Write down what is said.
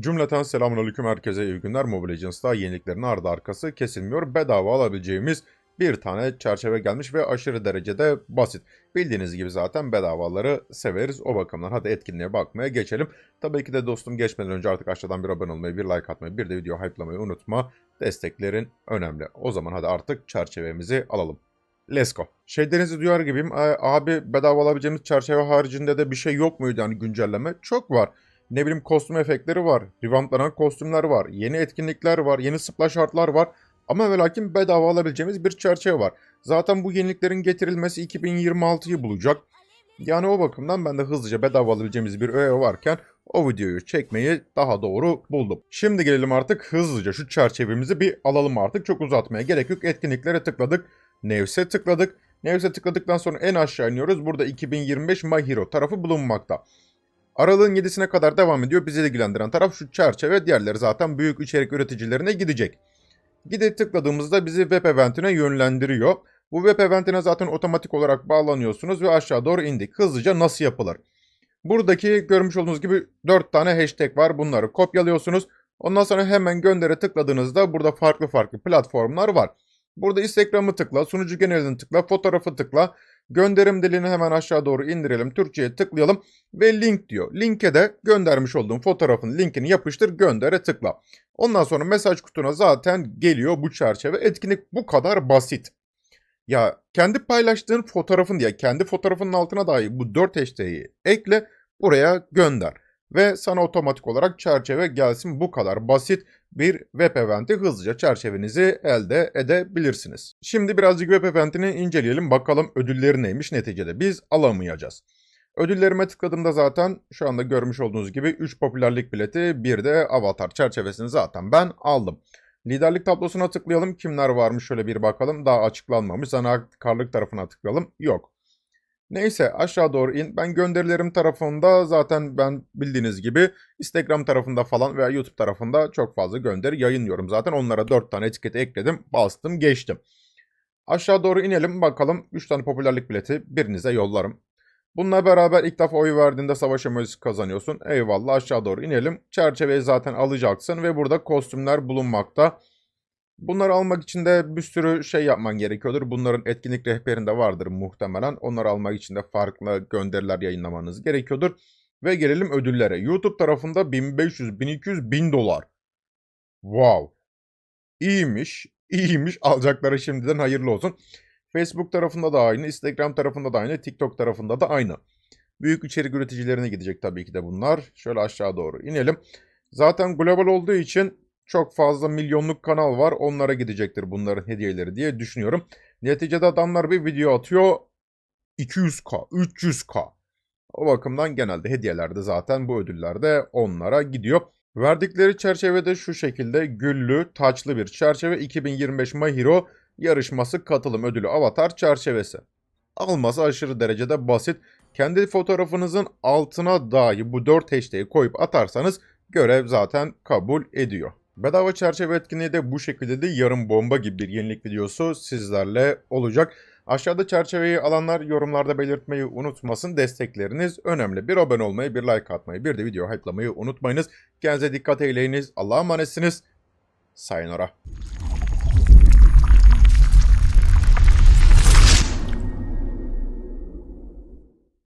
Cümleten selamünaleyküm herkese iyi günler. Mobile Legends'ta yeniliklerin ardı arkası kesilmiyor. Bedava alabileceğimiz bir tane çerçeve gelmiş ve aşırı derecede basit. Bildiğiniz gibi zaten bedavaları severiz. O bakımdan hadi etkinliğe bakmaya geçelim. Tabii ki de dostum geçmeden önce artık aşağıdan bir abone olmayı, bir like atmayı, bir de video hype'lamayı unutma. Desteklerin önemli. O zaman hadi artık çerçevemizi alalım. Let's go. Şeylerinizi duyar gibiyim. "Ee, Abi bedava alabileceğimiz çerçeve haricinde de bir şey yok muydu yani güncelleme? Çok var. Ne bileyim kostüm efektleri var. Revamplanan kostümler var. Yeni etkinlikler var. Yeni splash artlar var. Ama ve lakin bedava alabileceğimiz bir çerçeve var. Zaten bu yeniliklerin getirilmesi 2026'yı bulacak. Yani o bakımdan ben de hızlıca bedava alabileceğimiz bir öğe varken o videoyu çekmeyi daha doğru buldum. Şimdi gelelim artık hızlıca şu çerçevemizi bir alalım artık. Çok uzatmaya gerek yok. Etkinliklere tıkladık. Nevs'e tıkladık. Nevs'e tıkladıktan sonra en aşağı iniyoruz. Burada 2025 My Hero tarafı bulunmakta. Aralığın 7'sine kadar devam ediyor. Bizi ilgilendiren taraf şu çerçeve. Diğerleri zaten büyük içerik üreticilerine gidecek. Gide tıkladığımızda bizi web eventine yönlendiriyor. Bu web eventine zaten otomatik olarak bağlanıyorsunuz ve aşağı doğru indik. Hızlıca nasıl yapılır? Buradaki görmüş olduğunuz gibi 4 tane hashtag var. Bunları kopyalıyorsunuz. Ondan sonra hemen göndere tıkladığınızda burada farklı farklı platformlar var. Burada Instagram'ı tıkla, sunucu genelini tıkla, fotoğrafı tıkla. Gönderim dilini hemen aşağı doğru indirelim. Türkçe'ye tıklayalım ve link diyor. Linke de göndermiş olduğum fotoğrafın linkini yapıştır, göndere tıkla. Ondan sonra mesaj kutuna zaten geliyor bu çerçeve. Etkinlik bu kadar basit. Ya kendi paylaştığın fotoğrafın ya kendi fotoğrafının altına dahi bu 4 hashtag'i ekle buraya gönder. Ve sana otomatik olarak çerçeve gelsin bu kadar basit bir web eventi hızlıca çerçevenizi elde edebilirsiniz. Şimdi birazcık web eventini inceleyelim bakalım ödülleri neymiş neticede biz alamayacağız. Ödüllerime tıkladığımda zaten şu anda görmüş olduğunuz gibi 3 popülerlik bileti bir de avatar çerçevesini zaten ben aldım. Liderlik tablosuna tıklayalım. Kimler varmış şöyle bir bakalım. Daha açıklanmamış. Zanaatkarlık tarafına tıklayalım. Yok. Neyse aşağı doğru in. Ben gönderilerim tarafında zaten ben bildiğiniz gibi Instagram tarafında falan veya YouTube tarafında çok fazla gönderi yayınlıyorum. Zaten onlara 4 tane etiketi ekledim. Bastım geçtim. Aşağı doğru inelim bakalım. 3 tane popülerlik bileti birinize yollarım. Bununla beraber ilk defa oy verdiğinde savaş emojisi kazanıyorsun. Eyvallah aşağı doğru inelim. Çerçeveyi zaten alacaksın ve burada kostümler bulunmakta. Bunları almak için de bir sürü şey yapman gerekiyordur. Bunların etkinlik rehberinde vardır muhtemelen. Onları almak için de farklı gönderiler yayınlamanız gerekiyordur. Ve gelelim ödüllere. YouTube tarafında 1500, 1200, 1000 dolar. Wow. İyiymiş, iyiymiş. Alacakları şimdiden hayırlı olsun. Facebook tarafında da aynı, Instagram tarafında da aynı, TikTok tarafında da aynı. Büyük içerik üreticilerine gidecek tabii ki de bunlar. Şöyle aşağı doğru inelim. Zaten global olduğu için çok fazla milyonluk kanal var. Onlara gidecektir bunların hediyeleri diye düşünüyorum. Neticede adamlar bir video atıyor 200k, 300k. O bakımdan genelde hediyelerde zaten bu ödüllerde onlara gidiyor. Verdikleri çerçevede şu şekilde güllü, taçlı bir çerçeve 2025 My Hero yarışması katılım ödülü avatar çerçevesi. Alması aşırı derecede basit. Kendi fotoğrafınızın altına dahi bu 4 hashtag'i koyup atarsanız görev zaten kabul ediyor. Bedava çerçeve etkinliği de bu şekilde de yarım bomba gibi bir yenilik videosu sizlerle olacak. Aşağıda çerçeveyi alanlar yorumlarda belirtmeyi unutmasın. Destekleriniz önemli. Bir abone olmayı, bir like atmayı, bir de video hype'lamayı unutmayınız. Kendinize dikkat eyleyiniz. Allah'a emanetsiniz. Sayonara.